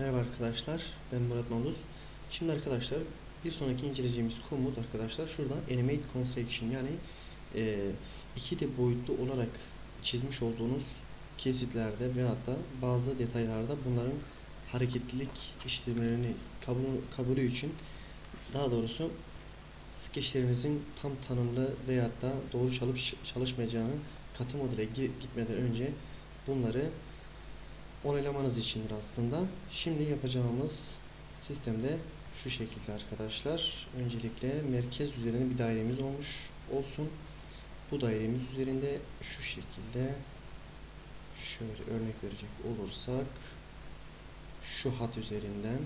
Merhaba arkadaşlar, ben Murat Mavluz. Şimdi arkadaşlar bir sonraki inceleyeceğimiz komut arkadaşlar şurada Animate Construction yani e, iki de boyutlu olarak çizmiş olduğunuz kesitlerde veyahut da bazı detaylarda bunların hareketlilik işlemlerini kabul, kabulü için daha doğrusu skeçlerinizin tam tanımlı veyahut da doğru çalıp çalışmayacağını katı modele gi- gitmeden önce bunları onaylamanız içindir aslında. Şimdi yapacağımız sistemde şu şekilde arkadaşlar. Öncelikle merkez üzerinde bir dairemiz olmuş olsun. Bu dairemiz üzerinde şu şekilde şöyle örnek verecek olursak şu hat üzerinden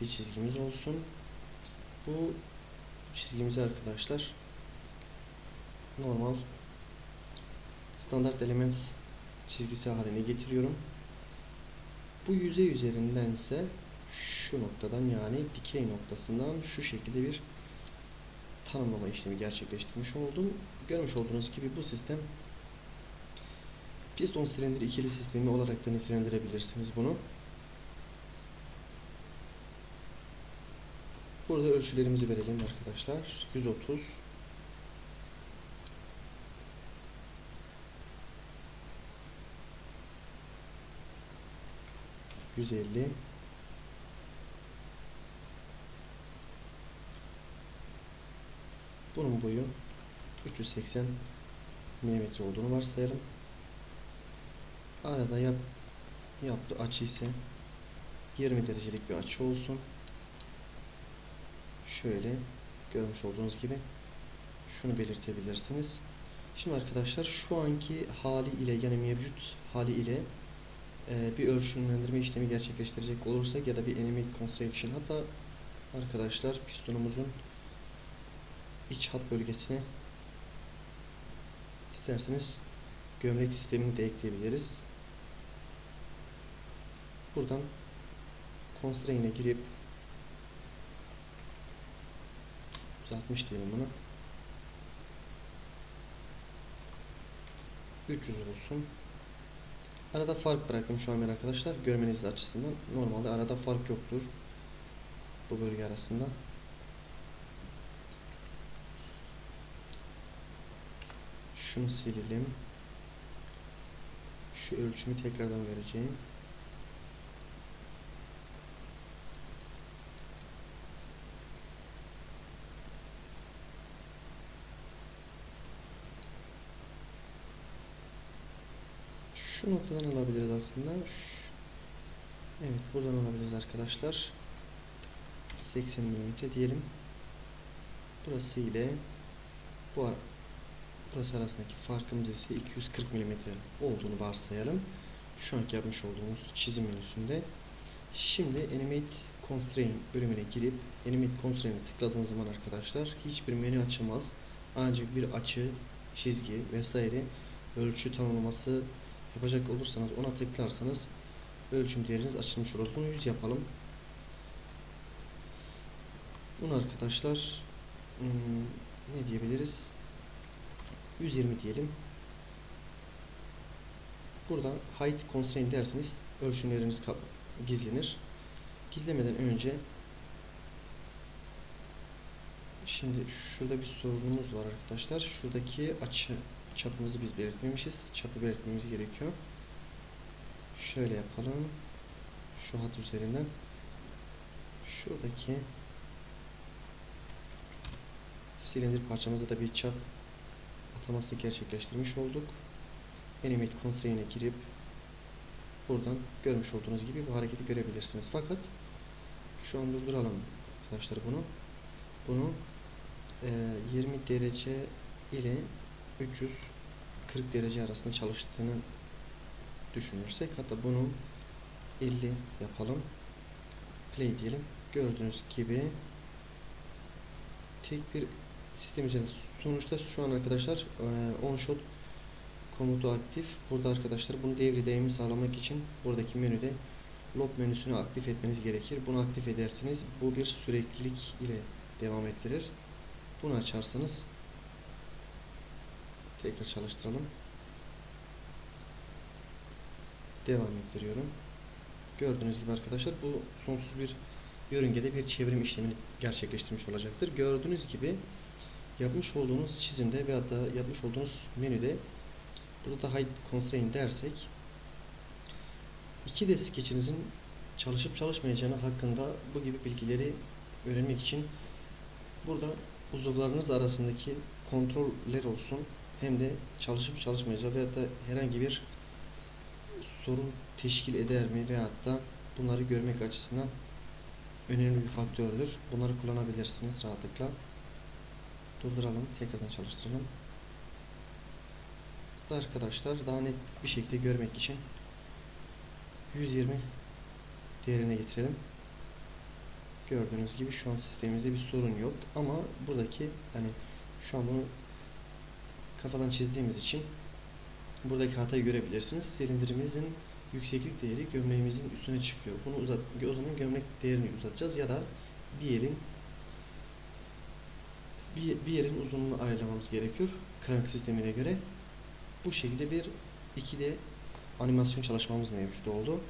bir çizgimiz olsun. Bu çizgimizi arkadaşlar normal standart element çizgisi haline getiriyorum. Bu yüzey üzerindense şu noktadan yani dikey noktasından şu şekilde bir tanımlama işlemi gerçekleştirmiş oldum. Görmüş olduğunuz gibi bu sistem piston silindir ikili sistemi olarak da nitelendirebilirsiniz bunu. Burada ölçülerimizi verelim arkadaşlar. 130 150 Bunun boyu 380 mm olduğunu varsayalım. Arada yap, yaptığı açı ise 20 derecelik bir açı olsun. Şöyle görmüş olduğunuz gibi şunu belirtebilirsiniz. Şimdi arkadaşlar şu anki hali ile yani mevcut hali ile bir ölçümlendirme işlemi gerçekleştirecek olursak ya da bir animate construction hatta arkadaşlar pistonumuzun iç hat bölgesine isterseniz gömlek sistemini de ekleyebiliriz. Buradan constraint'e girip 160 diyelim buna. 300 olsun. Arada fark bıraktım şu an ben arkadaşlar görmeniz açısından. Normalde arada fark yoktur. Bu bölge arasında. Şunu silelim. Şu ölçümü tekrardan vereceğim. Şu noktadan alabiliriz aslında. Evet buradan alabiliriz arkadaşlar. 80 mm diyelim. Burası ile bu burası arasındaki farkımız ise 240 mm olduğunu varsayalım. Şu anki yapmış olduğumuz çizim menüsünde. Şimdi Animate Constraint bölümüne girip Animate Constraint'e tıkladığınız zaman arkadaşlar hiçbir menü açılmaz. Ancak bir açı, çizgi vesaire ölçü tanımlaması yapacak olursanız ona tıklarsanız ölçüm değeriniz açılmış olur. Bunu 100 yapalım. Bunu arkadaşlar hmm, ne diyebiliriz? 120 diyelim. Burada height constraint derseniz ölçümleriniz kap- gizlenir. Gizlemeden önce şimdi şurada bir sorunumuz var arkadaşlar. Şuradaki açı çapımızı biz belirtmemişiz. Çapı belirtmemiz gerekiyor. Şöyle yapalım. Şu hat üzerinden şuradaki silindir parçamızda da bir çap ataması gerçekleştirmiş olduk. Animate Constraint'e girip buradan görmüş olduğunuz gibi bu hareketi görebilirsiniz. Fakat şu an durduralım arkadaşlar bunu. Bunu e, 20 derece ile 340 derece arasında çalıştığını düşünürsek hatta bunu 50 yapalım. Play diyelim. Gördüğünüz gibi tek bir sistem üzerinde sonuçta şu an arkadaşlar e, on shot komutu aktif. Burada arkadaşlar bunu devri daimi sağlamak için buradaki menüde lob menüsünü aktif etmeniz gerekir. Bunu aktif ederseniz bu bir süreklilik ile devam ettirir. Bunu açarsanız tekrar çalıştıralım. Devam ettiriyorum. Gördüğünüz gibi arkadaşlar bu sonsuz bir yörüngede bir çevrim işlemini gerçekleştirmiş olacaktır. Gördüğünüz gibi yapmış olduğunuz çizimde veyahut da yapmış olduğunuz menüde burada da hide constraint dersek 2D sketchinizin çalışıp çalışmayacağını hakkında bu gibi bilgileri öğrenmek için burada uzuvlarınız arasındaki kontroller olsun hem de çalışıp çalışmayacağı veyahut da herhangi bir sorun teşkil eder mi veyahut da bunları görmek açısından önemli bir faktördür. Bunları kullanabilirsiniz rahatlıkla. Durduralım, tekrardan çalıştıralım. Da arkadaşlar daha net bir şekilde görmek için 120 değerine getirelim. Gördüğünüz gibi şu an sistemimizde bir sorun yok ama buradaki hani şu an bunu kafadan çizdiğimiz için buradaki hatayı görebilirsiniz. Silindirimizin yükseklik değeri gömleğimizin üstüne çıkıyor. Bunu uzat, o zaman gömlek değerini uzatacağız ya da bir yerin bir, bir yerin uzunluğunu ayarlamamız gerekiyor. Crank sistemine göre. Bu şekilde bir 2D animasyon çalışmamız mevcut oldu.